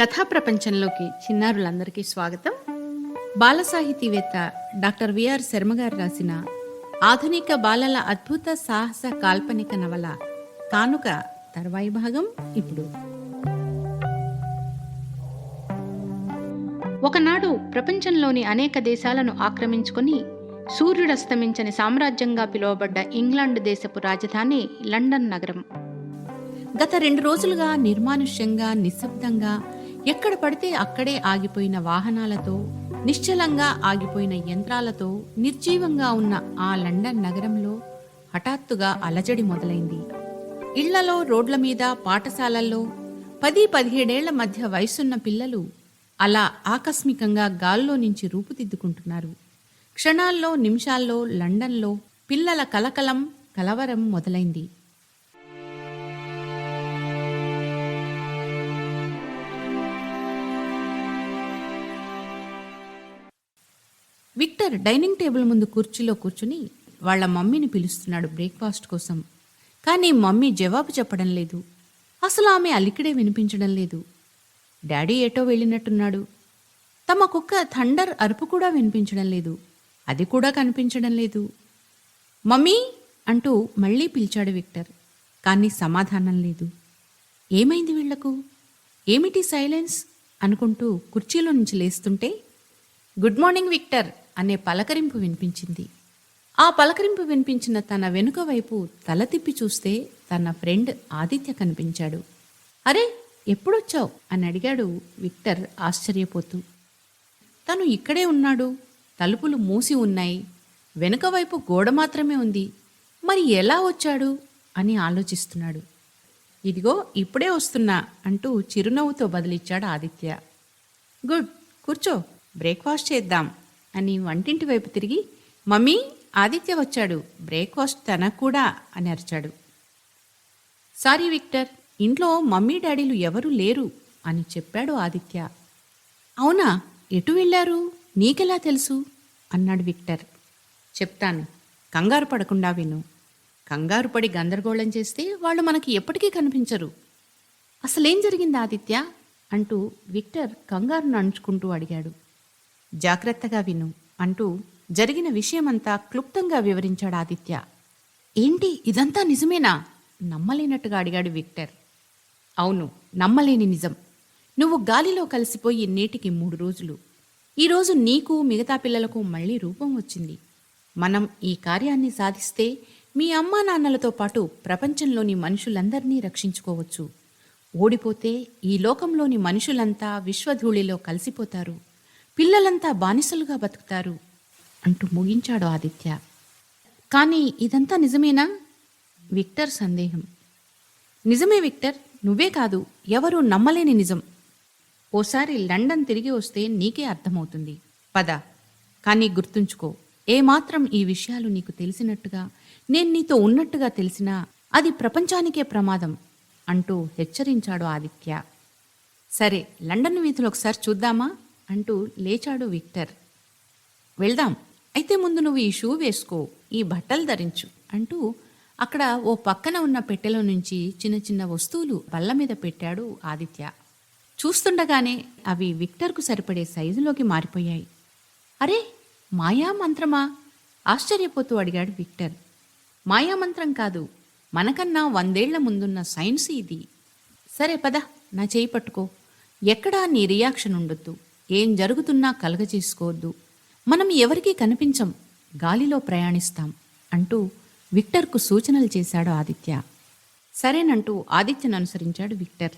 కథా ప్రపంచంలోకి చిన్నారులందరికీ స్వాగతం. బాల సాహితీవేత్త doctor V R Sharma garu రాసిన ఆధునిక బాలల అద్భుత సాహస కాల్పనిక నవల కానుక తర్వాయి భాగం ఇప్పుడు. ఒకనాడు ప్రపంచంలోని అనేక దేశాలను ఆక్రమించుకొని సూర్యుడస్తమించని సామ్రాజ్యంగా పిలువబడ్డ ఇంగ్లాండ్ దేశపు రాజధాని లండన్ నగరం. గత రెండు రోజులుగా నిర్మానుష్యంగా నిశ్శబ్దంగా ఎక్కడ పడితే అక్కడే ఆగిపోయిన వాహనాలతో నిశ్చలంగా ఆగిపోయిన యంత్రాలతో నిర్జీవంగా ఉన్న ఆ లండన్ నగరంలో హఠాత్తుగా అలజడి మొదలైంది. ఇళ్ళలో రోడ్ల మీద పాఠశాలల్లో పది పదిహేడేళ్ళ మధ్య వయసున్న పిల్లలు అలా ఆకస్మికంగా గాల్లో నుంచి రూపుదిద్దుకుంటున్నారు. క్షణాల్లో నిమిషాల్లో లండన్లో పిల్లల కలకలం కలవరం మొదలైంది. విక్టర్ డైనింగ్ టేబుల్ ముందు కుర్చీలో కూర్చుని వాళ్ళ మమ్మీని పిలుస్తున్నాడు బ్రేక్ఫాస్ట్ కోసం. కానీ మమ్మీ జవాబు చెప్పడం లేదు. అసలు ఆమె అలికిడే వినిపించడం లేదు. డాడీ ఏటో వెళ్ళినట్టున్నాడు. తమ కుక్క థండర్ అరుపు కూడా వినిపించడం లేదు. అది కూడా కనిపించడం లేదు. మమ్మీ అంటూ మళ్ళీ పిలిచాడు విక్టర్. కానీ సమాధానం లేదు. ఏమైంది వీళ్ళకు? ఏమిటి సైలెన్స్? అనుకుంటూ కుర్చీలో నుంచి లేస్తుంటే గుడ్ మార్నింగ్ విక్టర్. అనే పలకరింపు వినిపించింది. ఆ పలకరింపు వినిపించిన తన వెనుక వైపు తల తిప్పి చూస్తే తన ఫ్రెండ్ ఆదిత్య కనిపించాడు. అరే ఎప్పుడొచ్చావు? అని అడిగాడు విక్టర్ ఆశ్చర్యపోతూ. తను ఇక్కడే ఉన్నాడు. తలుపులు మూసి ఉన్నాయి. వెనుక వైపు గోడ మాత్రమే ఉంది. మరి ఎలా వచ్చాడు? అని ఆలోచిస్తున్నాడు. ఇదిగో ఇప్పుడే వస్తున్నా అంటూ చిరునవ్వుతో బదిలిచ్చాడు ఆదిత్య. గుడ్ కూర్చో. బ్రేక్ఫాస్ట్ చేద్దాం. అని వంటింటి వైపు తిరిగి మమ్మీ ఆదిత్య వచ్చాడు. బ్రేక్ఫాస్ట్ తనకు కూడా అని అరిచాడు. సారీ విక్టర్ ఇంట్లో మమ్మీ డాడీలు ఎవరూ లేరు అని చెప్పాడు ఆదిత్య. అవునా? ఎటు వెళ్ళారు? నీకెలా తెలుసు? అన్నాడు విక్టర్. చెప్తాను. కంగారు పడకుండా విను. కంగారు పడి గందరగోళం చేస్తే వాళ్ళు మనకి ఎప్పటికీ కనిపించరు. అసలేం జరిగింది ఆదిత్య? అంటూ విక్టర్ కంగారును అణుచుకుంటూ అడిగాడు. జాగ్రత్తగా విను అంటూ జరిగిన విషయమంతా క్లుప్తంగా వివరించాడు ఆదిత్య. ఏంటి ఇదంతా నిజమేనా? నమ్మలేనట్టుగా అడిగాడు విక్టర్. అవును నమ్మలేని నిజం. నువ్వు గాలిలో కలిసిపోయి నేటికి మూడు రోజులు. ఈరోజు నీకు మిగతా పిల్లలకు మళ్ళీ రూపం వచ్చింది. మనం ఈ కార్యాన్ని సాధిస్తే మీ అమ్మా నాన్నలతో పాటు ప్రపంచంలోని మనుషులందరినీ రక్షించుకోవచ్చు. ఓడిపోతే ఈ లోకంలోని మనుషులంతా విశ్వధూళిలో కలిసిపోతారు. పిల్లలంతా బానిసలుగా బతుకుతారు అంటూ ముగించాడు ఆదిత్య. కానీ ఇదంతా నిజమేనా? విక్టర్ సందేహం. నిజమే విక్టర్ నువ్వే కాదు ఎవరూ నమ్మలేని నిజం. ఓసారి లండన్ తిరిగి వస్తే నీకే అర్థమవుతుంది. పద కానీ గుర్తుంచుకో ఏమాత్రం ఈ విషయాలు నీకు తెలిసినట్టుగా నేను నీతో ఉన్నట్టుగా తెలిసినా అది ప్రపంచానికే ప్రమాదం అంటూ హెచ్చరించాడు ఆదిత్య. సరే లండన్ వీధులు ఒకసారి చూద్దామా? అంటూ లేచాడు విక్టర్. వెళ్దాం అయితే ముందు నువ్వు ఈ షూ వేసుకో ఈ బట్టలు ధరించు అంటూ అక్కడ ఓ పక్కన ఉన్న పెట్టెలో నుంచి చిన్న చిన్న వస్తువులు బల్ల మీద పెట్టాడు ఆదిత్య. చూస్తుండగానే అవి విక్టర్కు సరిపడే సైజులోకి మారిపోయాయి. అరే మాయా మంత్రమా? ఆశ్చర్యపోతూ అడిగాడు విక్టర్. మాయామంత్రం కాదు మనకన్నా వందేళ్ళ ముందున్న సైన్స్ ఇది. సరే పద నా చేయి పట్టుకో. ఎక్కడా నీ రియాక్షన్ ఉండొద్దు. ఏం జరుగుతున్నా కలగజేసుకోవద్దు. మనం ఎవరికీ కనిపించం గాలిలో ప్రయాణిస్తాం అంటూ విక్టర్కు సూచనలు చేశాడు ఆదిత్య. సరేనంటూ ఆదిత్యను అనుసరించాడు విక్టర్.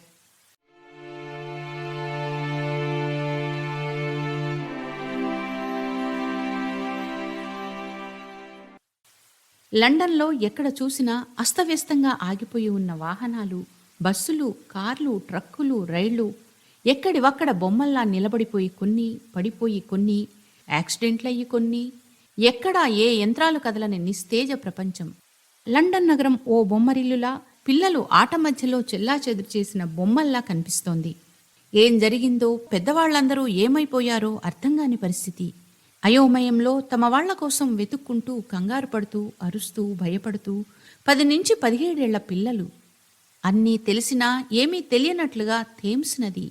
లండన్లో ఎక్కడ చూసినా అస్తవ్యస్తంగా ఆగిపోయి ఉన్న వాహనాలు బస్సులు కార్లు ట్రక్కులు రైళ్ళు ఎక్కడివక్కడ బొమ్మల్లా నిలబడిపోయి కొన్ని పడిపోయి కొన్ని యాక్సిడెంట్లయ్యి కొన్ని ఎక్కడా ఏ యంత్రాలు కదలని నిస్తేజ ప్రపంచం. లండన్ నగరం ఓ బొమ్మరిల్లులా పిల్లలు ఆట మధ్యలో చెల్లాచెదురు చేసిన బొమ్మల్లా కనిపిస్తోంది. ఏం జరిగిందో పెద్దవాళ్ళందరూ ఏమైపోయారో అర్థంగాని పరిస్థితి. అయోమయంలో తమ వాళ్ళ కోసం వెతుక్కుంటూ కంగారు పడుతూ అరుస్తూ భయపడుతూ పది నుంచి పదిహేడేళ్ళ పిల్లలు. అన్నీ తెలిసినా ఏమీ తెలియనట్లుగా థేమ్స్ నది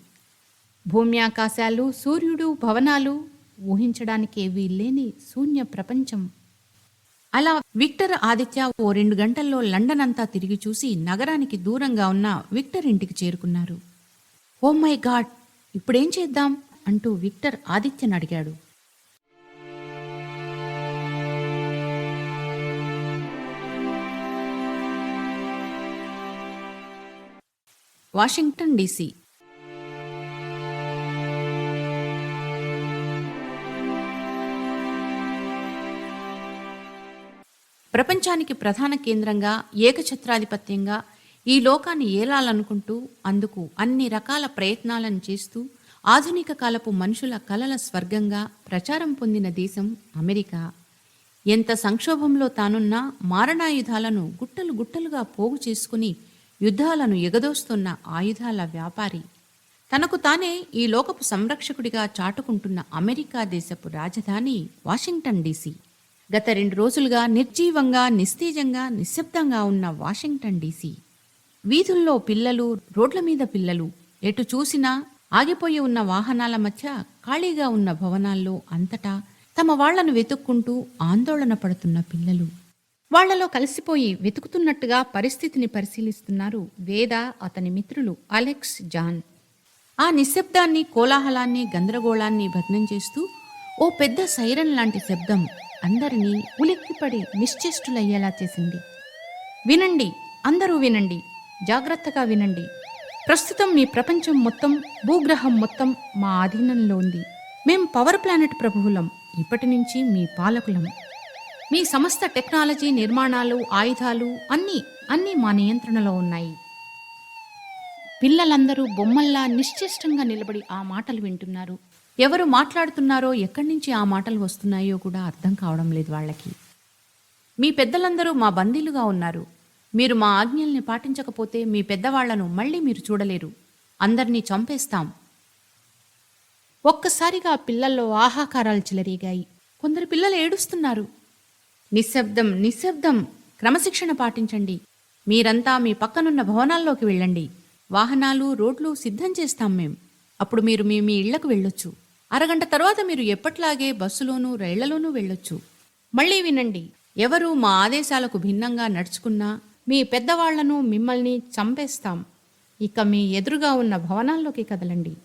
భూమి ఆకాశాలు సూర్యుడు భవనాలు ఊహించడానికే వీల్లేని శూన్య ప్రపంచం. అలా విక్టర్ ఆదిత్య ఓ రెండు గంటల్లో లండన్ అంతా తిరిగి చూసి నగరానికి దూరంగా ఉన్న విక్టర్ ఇంటికి చేరుకున్నారు. ఓ మై గాడ్ ఇప్పుడేం చేద్దాం? అంటూ విక్టర్ ఆదిత్యను అడిగాడు. వాషింగ్టన్ డీసీ ప్రపంచానికి ప్రధాన కేంద్రంగా ఏకఛత్రాధిపత్యంగా ఈ లోకాన్ని ఏలాలనుకుంటూ అందుకు అన్ని రకాల ప్రయత్నాలను చేస్తూ ఆధునిక కాలపు మనుషుల కలల స్వర్గంగా ప్రచారం పొందిన దేశం అమెరికా. ఎంత సంక్షోభంలో తానున్నా మారణాయుధాలను గుట్టలు గుట్టలుగా పోగు చేసుకుని యుద్ధాలను ఎగదోస్తున్న ఆయుధాల వ్యాపారి. తనకు తానే ఈ లోకపు సంరక్షకుడిగా చాటుకుంటున్న అమెరికా దేశపు రాజధాని వాషింగ్టన్ డీసీ. గత రెండు రోజులుగా నిర్జీవంగా నిస్తేజంగా నిశ్శబ్దంగా ఉన్న వాషింగ్టన్ డీసీ. వీధుల్లో పిల్లలు రోడ్ల మీద పిల్లలు ఎటు చూసినా ఆగిపోయి ఉన్న వాహనాల మధ్య ఖాళీగా ఉన్న భవనాల్లో అంతటా తమ వాళ్ళను వెతుక్కుంటూ ఆందోళన పడుతున్న పిల్లలు. వాళ్ళలో కలిసిపోయి వెతుకుతున్నట్టుగా పరిస్థితిని పరిశీలిస్తున్నారు వేద అతని మిత్రులు అలెక్స్ జాన్. ఆ నిశ్శబ్దాన్ని కోలాహలాన్ని గందరగోళాన్ని భగ్నం చేస్తూ ఓ పెద్ద సైరన్ లాంటి శబ్దం అందరినీ ఉలిక్కిపడి నిశ్చేష్టులయ్యేలా చేసింది. వినండి అందరూ వినండి జాగ్రత్తగా వినండి. ప్రస్తుతం మీ ప్రపంచం మొత్తం భూగ్రహం మొత్తం మా ఆధీనంలో ఉంది. మేం పవర్ ప్లానెట్ ప్రభువులం ఇప్పటి నుంచి మీ పాలకులం. మీ సమస్త టెక్నాలజీ నిర్మాణాలు ఆయుధాలు అన్నీ అన్నీ మా నియంత్రణలో ఉన్నాయి. పిల్లలందరూ బొమ్మల్లా నిశ్చేష్టంగా నిలబడి ఆ మాటలు వింటున్నారు. ఎవరు మాట్లాడుతున్నారో ఎక్కడి నుంచి ఆ మాటలు వస్తున్నాయో కూడా అర్థం కావడం లేదు వాళ్ళకి. మీ పెద్దలందరూ మా బందీలుగా ఉన్నారు. మీరు మా ఆజ్ఞల్ని పాటించకపోతే మీ పెద్దవాళ్ళను మళ్ళీ మీరు చూడలేరు. అందర్నీ చంపేస్తాం. ఒక్కసారిగా పిల్లల్లో ఆహాకారాలు చెలరేగాయి. కొందరు పిల్లలు ఏడుస్తున్నారు. నిశ్శబ్దం నిశ్శబ్దం. క్రమశిక్షణ పాటించండి. మీరంతా మీ పక్కనున్న భవనాల్లోకి వెళ్ళండి. వాహనాలు రోడ్లు సిద్ధం చేస్తాం మేం. అప్పుడు మీరు మీ మీ ఇళ్ళకు వెళ్ళొచ్చు. అరగంట తర్వాత మీరు ఎప్పట్లాగే బస్సులోనూ రైళ్ళలోనూ వెళ్ళొచ్చు. మళ్ళీ వినండి ఎవరు మా ఆదేశాలకు భిన్నంగా నడుచుకున్నా మీ పెద్దవాళ్ళను మిమ్మల్ని చంపేస్తాం. ఇక మీ ఎదురుగా ఉన్న భవనాల్లోకి కదలండి.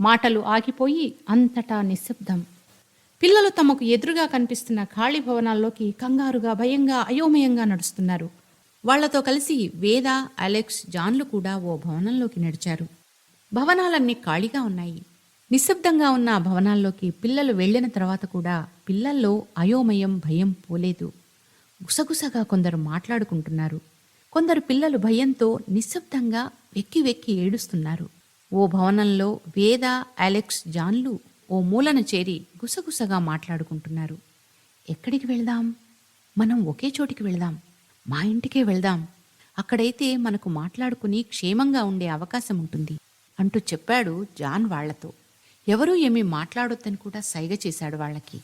మాటలు ఆగిపోయి అంతటా నిశ్శబ్దం. పిల్లలు తమకు ఎదురుగా కనిపిస్తున్న ఖాళీ భవనాల్లోకి కంగారుగా భయంగా అయోమయంగా నడుస్తున్నారు. వాళ్ళతో కలిసి వేద అలెక్స్ జాన్లు కూడా ఓ భవనంలోకి నడిచారు. భవనాలన్నీ ఖాళీగా ఉన్నాయి. నిశ్శబ్దంగా ఉన్న ఆ భవనాల్లోకి పిల్లలు వెళ్ళిన తర్వాత కూడా పిల్లల్లో అయోమయం భయం పోలేదు. గుసగుసగా కొందరు మాట్లాడుకుంటున్నారు. కొందరు పిల్లలు భయంతో నిశ్శబ్దంగా వెక్కి వెక్కి ఏడుస్తున్నారు. ఓ భవనంలో వేద అలెక్స్ జాన్లు ఓ మూలన చేరి గుసగుసగా మాట్లాడుకుంటున్నారు. ఎక్కడికి వెళ్దాం? మనం ఒకే చోటికి వెళ్దాం. మా ఇంటికే వెళ్దాం. అక్కడైతే మనకు మాట్లాడుకుని క్షేమంగా ఉండే అవకాశం ఉంటుంది. అంటూ చెప్పాడు జాన్ వాళ్ళతో. ఎవరూ ఏమీ మాట్లాడొద్దని కూడా సైగ చేశాడు వాళ్ళకి.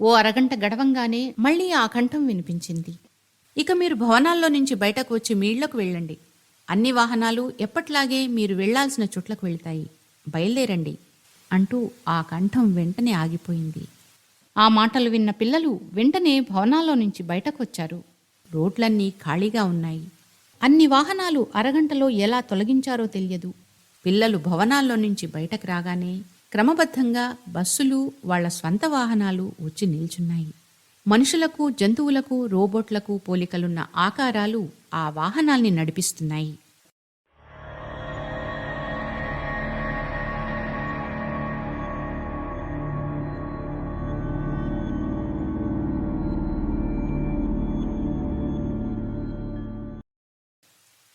ఓ అరగంట గడవంగానే మళ్ళీ ఆ కంఠం వినిపించింది. ఇక మీరు భవనాల్లో నుంచి బయటకు వచ్చి మీళ్ళకు వెళ్ళండి. అన్ని వాహనాలు ఎప్పట్లాగే మీరు వెళ్ళాల్సిన చోట్లకు వెళ్తాయి. బయలుదేరండి. అంటూ ఆ కంఠం వెంటనే ఆగిపోయింది. ఆ మాటలు విన్న పిల్లలు వెంటనే భవనాల్లో నుంచి బయటకొచ్చారు. రోడ్లన్నీ ఖాళీగా ఉన్నాయి. అన్ని వాహనాలు అరగంటలో ఎలా తొలగించారో తెలియదు. పిల్లలు భవనాల్లో నుంచి బయటకు రాగానే క్రమబద్ధంగా బస్సులు వాళ్ళ స్వంత వాహనాలు వచ్చి నిల్చున్నాయి. మనుషులకు జంతువులకు రోబోట్లకు పోలికలున్న ఆకారాలు ఆ వాహనాల్ని నడిపిస్తున్నాయి.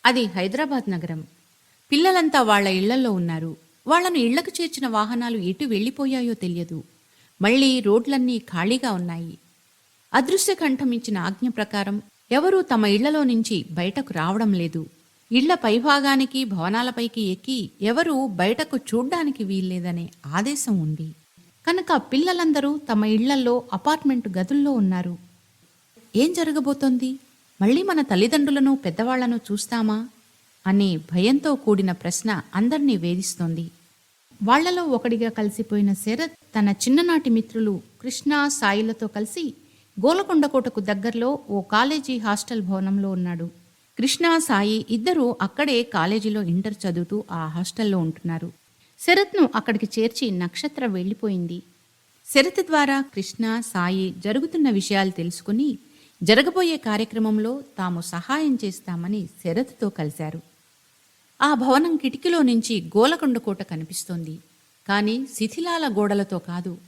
అది హైదరాబాద్ నగరం. పిల్లలంతా వాళ్ళ ఇళ్ళలో ఉన్నారు. వాళ్ళను ఇళ్ళకు చేర్చిన వాహనాలు ఎటు వెళ్ళిపోయాయో తెలియదు. మళ్ళీ రోడ్లన్నీ ఖాళీగా ఉన్నాయి. అదృశ్య కంఠం ఇచ్చిన ఆజ్ఞ ప్రకారం ఎవరూ తమ ఇళ్ళలో నుంచి బయటకు రావడం లేదు. ఇళ్ళ పైభాగానికి భవనాలపైకి ఎక్కి ఎవరూ బయటకు చూడ్డానికి వీల్లేదనే ఆదేశం ఉంది. కనుక పిల్లలందరూ తమ ఇళ్ళలో అపార్ట్మెంట్ గదుల్లో ఉన్నారు. ఏం జరగబోతోంది? మళ్ళీ మన తల్లిదండ్రులను పెద్దవాళ్ళను చూస్తామా? అనే భయంతో కూడిన ప్రశ్న అందర్నీ వేధిస్తోంది. వాళ్ళలో ఒకడిగా కలిసిపోయిన శరత్ తన చిన్ననాటి మిత్రులు కృష్ణ సాయిలతో కలిసి గోలకొండకోటకు దగ్గరలో ఓ కాలేజీ హాస్టల్ భవనంలో ఉన్నాడు. కృష్ణ సాయి ఇద్దరూ అక్కడే కాలేజీలో ఇంటర్ చదువుతూ ఆ హాస్టల్లో ఉంటున్నారు. శరత్ను అక్కడికి చేర్చి నక్షత్ర వెళ్ళిపోయింది. శరత్ ద్వారా కృష్ణ సాయి జరుగుతున్న విషయాలు తెలుసుకుని జరగబోయే కార్యక్రమంలో తాము సహాయం చేస్తామని శరత్తో కలిశారు. ఆ భవనం కిటికీలో నుంచి గోలకొండ కోట కనిపిస్తోంది. కానీ శిథిలాల గోడలతో కాదు.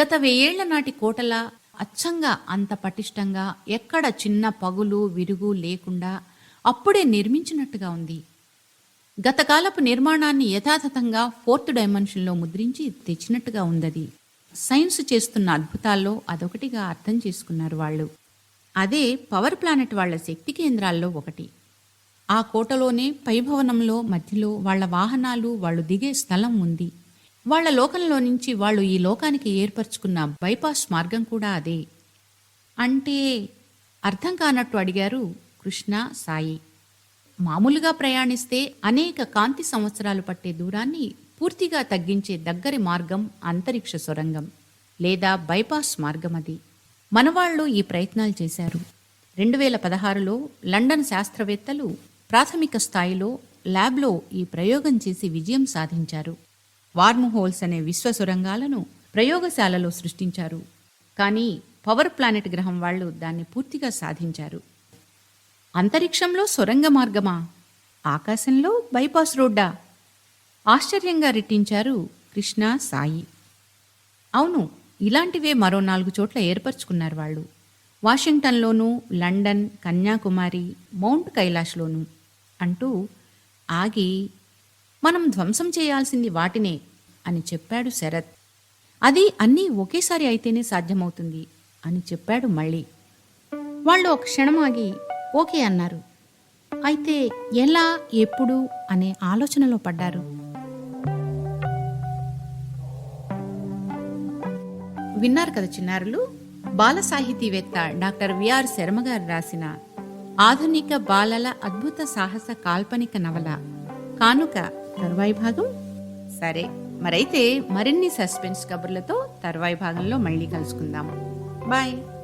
గత వెయ్యేళ్ళ నాటి కోటలా అచ్చంగా అంత పటిష్టంగా ఎక్కడ చిన్న పగులు విరుగు లేకుండా అప్పుడే నిర్మించినట్టుగా ఉంది. గతకాలపు నిర్మాణాన్ని యథాతథంగా ఫోర్త్ డైమెన్షన్లో ముద్రించి తెచ్చినట్టుగా ఉందది. సైన్స్ చేస్తున్న అద్భుతాల్లో అదొకటిగా అర్థం చేసుకున్నారు వాళ్ళు. అదే పవర్ ప్లానెట్ వాళ్ళ శక్తి కేంద్రాల్లో ఒకటి. ఆ కోటలోనే పైభవనంలో మధ్యలో వాళ్ళ వాహనాలు వాళ్ళు దిగే స్థలం ఉంది. వాళ్ళ లోకంలో నుంచి వాళ్ళు ఈ లోకానికి ఏర్పరచుకున్న బైపాస్ మార్గం కూడా అదే. అంటే అర్థం కానట్టు అడిగారు కృష్ణ సాయి. మామూలుగా ప్రయాణిస్తే అనేక కాంతి సంవత్సరాలు పట్టే దూరాన్ని పూర్తిగా తగ్గించే దగ్గరి మార్గం అంతరిక్ష సొరంగం లేదా బైపాస్ మార్గం అది. మనవాళ్ళు ఈ ప్రయత్నాలు చేశారు. రెండు వేల పదహారులో లండన్ శాస్త్రవేత్తలు ప్రాథమిక స్థాయిలో ల్యాబ్లో ఈ ప్రయోగం చేసి విజయం సాధించారు. వార్మ్ హోల్స్ అనే విశ్వ సొరంగాలను ప్రయోగశాలలో సృష్టించారు. కానీ పవర్ ప్లానెట్ గ్రహం వాళ్ళు దాన్ని పూర్తిగా సాధించారు. అంతరిక్షంలో సొరంగ మార్గమా? ఆకాశంలో బైపాస్ రోడ్డా? ఆశ్చర్యంగా రెట్టించారు కృష్ణ సాయి. అవును ఇలాంటివే మరో నాలుగు చోట్ల ఏర్పరచుకున్నారు వాళ్ళు. వాషింగ్టన్లోనూ లండన్ కన్యాకుమారి మౌంట్ కైలాష్లోనూ అంటూ ఆగి మనం ధ్వంసం చేయాల్సింది వాటినే అని చెప్పాడు శరత్. అది అన్నీ ఒకేసారి అయితేనే సాధ్యమవుతుంది అని చెప్పాడు మళ్ళీ. వాళ్ళు ఒక క్షణం ఆగి ఓకే అన్నారు. అయితే ఎలా ఎప్పుడు అనే ఆలోచనలో పడ్డారు. విన్నారు కదా చిన్నారులు? బాల సాహితీవేత్త doctor V R Sharma garu రాసిన ఆధునిక బాలల అద్భుత సాహస కాల్పనిక నవల. కానుక తరువాయి భాగం. సరే మరైతే మరిన్ని సస్పెన్స్ కబుర్లతో తరువాయి భాగంలో మళ్ళీ కలుసుకుందాం. బాయ్.